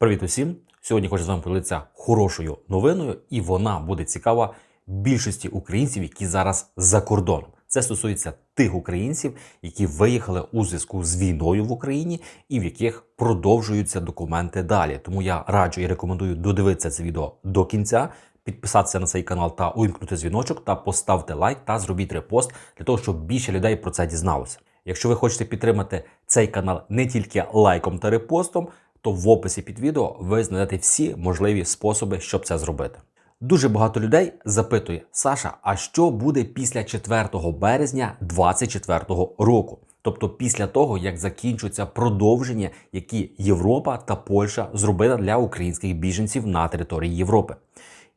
Привіт усім! Сьогодні хочу з вами поділитися хорошою новиною, і вона буде цікава більшості українців, які зараз за кордоном. Це стосується тих українців, які виїхали у зв'язку з війною в Україні і в яких продовжуються документи далі. Тому я раджу і рекомендую додивитися це відео до кінця, підписатися на цей канал та увімкнути дзвіночок, та поставте лайк та зробіть репост для того, щоб більше людей про це дізналося. Якщо ви хочете підтримати цей канал не тільки лайком та репостом, то в описі під відео ви знайдете всі можливі способи, щоб це зробити. Дуже багато людей запитує Саша, а що буде після 4 березня 2024 року? Тобто після того, як закінчуться продовження, які Європа та Польща зробили для українських біженців на території Європи.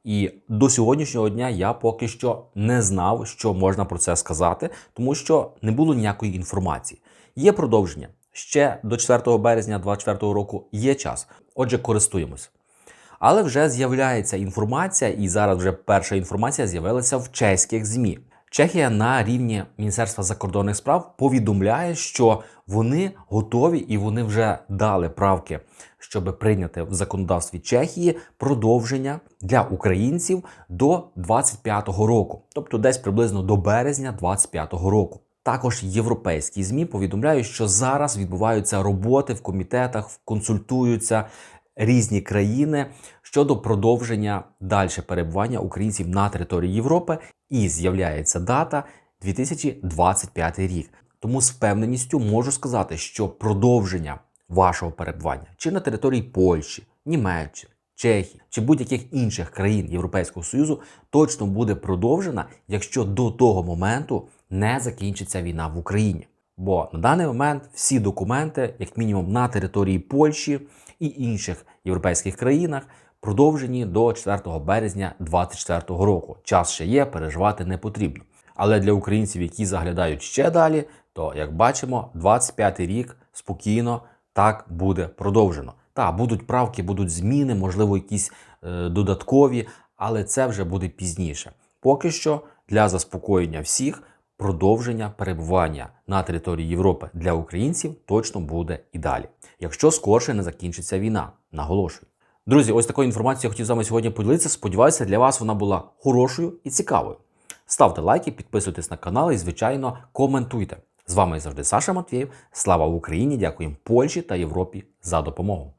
І до сьогоднішнього дня я поки що не знав, що можна про це сказати, тому що не було ніякої інформації. Є продовження. Ще до 4 березня 2024 року є час. Отже, користуємось. Але вже з'являється інформація, і зараз вже перша інформація з'явилася в чеських ЗМІ. Чехія на рівні Міністерства закордонних справ повідомляє, що вони готові і вони вже дали правки, щоб прийняти в законодавстві Чехії продовження для українців до 25-го року, тобто десь приблизно до березня 25-го року. Також європейські змі повідомляють, що зараз відбуваються роботи в комітетах, консультуються різні країни щодо продовження далі перебування українців на території Європи, і з'являється дата 2025 рік. Тому з впевненістю можу сказати, що продовження вашого перебування чи на території Польщі, Німеччини, Чехії чи будь-яких інших країн Європейського Союзу точно буде продовжена, якщо до того моменту не закінчиться війна в Україні. Бо на даний момент всі документи, як мінімум на території Польщі і інших європейських країнах, продовжені до 4 березня 2024 року. Час ще є, переживати не потрібно. Але для українців, які заглядають ще далі, то як бачимо, 25 рік спокійно так буде продовжено. Та будуть правки, будуть зміни, можливо, якісь е, додаткові, але це вже буде пізніше. Поки що для заспокоєння всіх продовження перебування на території Європи для українців точно буде і далі, якщо скорше не закінчиться війна. Наголошую. Друзі, ось такою інформацією я хотів з вами сьогодні поділитися. Сподіваюся, для вас вона була хорошою і цікавою. Ставте лайки, підписуйтесь на канал і, звичайно, коментуйте. З вами завжди Саша Матвєєв. Слава Україні! Дякуємо Польщі та Європі за допомогу.